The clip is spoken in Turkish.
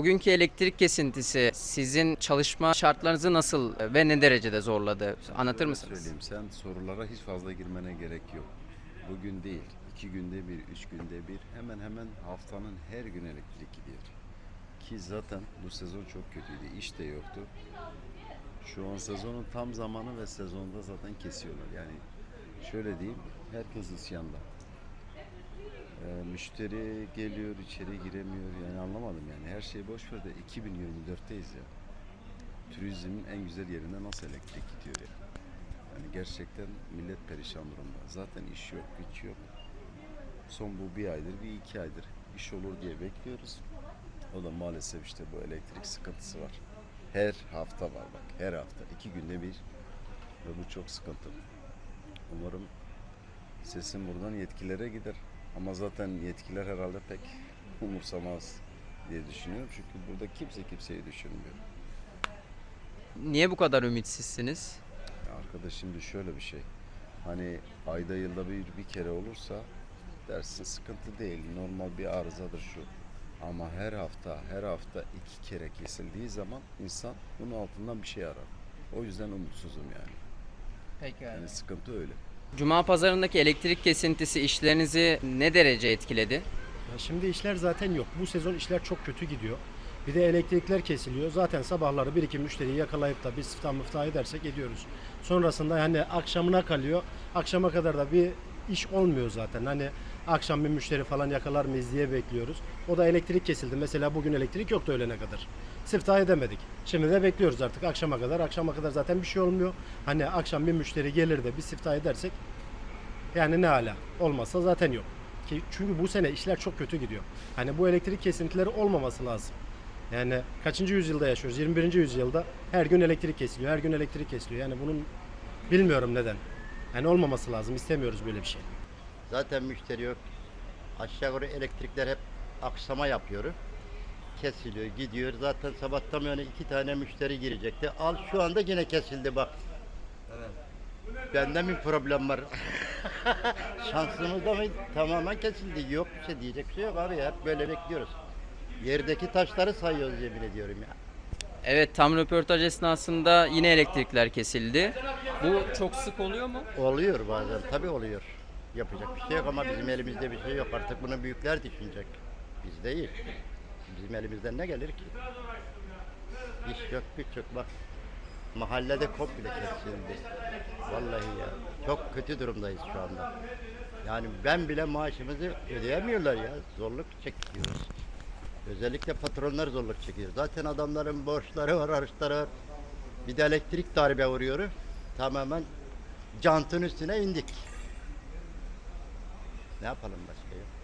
Bugünkü elektrik kesintisi sizin çalışma şartlarınızı nasıl ve ne derecede zorladı? Anlatır Şöyle mısınız? Söyleyeyim sen sorulara hiç fazla girmene gerek yok. Bugün değil, iki günde bir, üç günde bir hemen hemen haftanın her gün elektrik gidiyor. Ki zaten bu sezon çok kötüydü, iş de yoktu. Şu an sezonun tam zamanı ve sezonda zaten kesiyorlar. Yani şöyle diyeyim, herkes isyanda. Ee, müşteri geliyor, içeri giremiyor. Yani anlamadım yani. Her şey boş ver de 2024'teyiz ya. Turizmin en güzel yerinde nasıl elektrik gidiyor ya. Yani gerçekten millet perişan durumda. Zaten iş yok, güç yok. Son bu bir aydır, bir iki aydır iş olur diye bekliyoruz. O da maalesef işte bu elektrik sıkıntısı var. Her hafta var bak, her hafta. iki günde bir. Ve bu çok sıkıntı. Umarım sesim buradan yetkililere gider. Ama zaten yetkiler herhalde pek umursamaz diye düşünüyorum. Çünkü burada kimse kimseyi düşünmüyor. Niye bu kadar ümitsizsiniz? Arkadaş şimdi şöyle bir şey. Hani ayda yılda bir bir kere olursa dersin sıkıntı değil. Normal bir arızadır şu. Ama her hafta her hafta iki kere kesildiği zaman insan bunun altından bir şey arar. O yüzden umutsuzum yani. Peki Yani sıkıntı öyle. Cuma pazarındaki elektrik kesintisi işlerinizi ne derece etkiledi? Ya şimdi işler zaten yok. Bu sezon işler çok kötü gidiyor. Bir de elektrikler kesiliyor. Zaten sabahları bir iki müşteriyi yakalayıp da biz siftah mıftah edersek ediyoruz. Sonrasında hani akşamına kalıyor. Akşama kadar da bir iş olmuyor zaten. Hani akşam bir müşteri falan yakalar mıyız diye bekliyoruz. O da elektrik kesildi. Mesela bugün elektrik yoktu öğlene kadar. Siftah edemedik. Şimdi de bekliyoruz artık akşama kadar. Akşama kadar zaten bir şey olmuyor. Hani akşam bir müşteri gelir de bir siftah edersek yani ne hala. Olmazsa zaten yok. Ki çünkü bu sene işler çok kötü gidiyor. Hani bu elektrik kesintileri olmaması lazım. Yani kaçıncı yüzyılda yaşıyoruz? 21. yüzyılda her gün elektrik kesiliyor. Her gün elektrik kesiliyor. Yani bunun bilmiyorum neden. Yani olmaması lazım. İstemiyoruz böyle bir şey. Zaten müşteri yok. Aşağı yukarı elektrikler hep aksama yapıyor. Kesiliyor, gidiyor. Zaten sabahtan yani iki tane müşteri girecekti. Al şu anda yine kesildi bak. Bende mi problem var? Şansımızda mı tamamen kesildi? Yok bir şey diyecek bir şey yok abi. Hep böyle bekliyoruz. Yerdeki taşları sayıyoruz yemin ediyorum ya. Evet tam röportaj esnasında yine elektrikler kesildi. Bu çok sık oluyor mu? Oluyor bazen, tabii oluyor. Yapacak bir şey yok ama bizim elimizde bir şey yok. Artık bunu büyükler düşünecek. Biz değil. Bizim elimizden ne gelir ki? İş yok, güç yok. Bak mahallede komple kesildi. Vallahi ya. Çok kötü durumdayız şu anda. Yani ben bile maaşımızı ödeyemiyorlar ya. Zorluk çekiyoruz. Özellikle patronlar zorluk çekiyor. Zaten adamların borçları var, harçları var. Bir de elektrik darbe vuruyor. Tamamen cantın üstüne indik. Ne yapalım başka ya?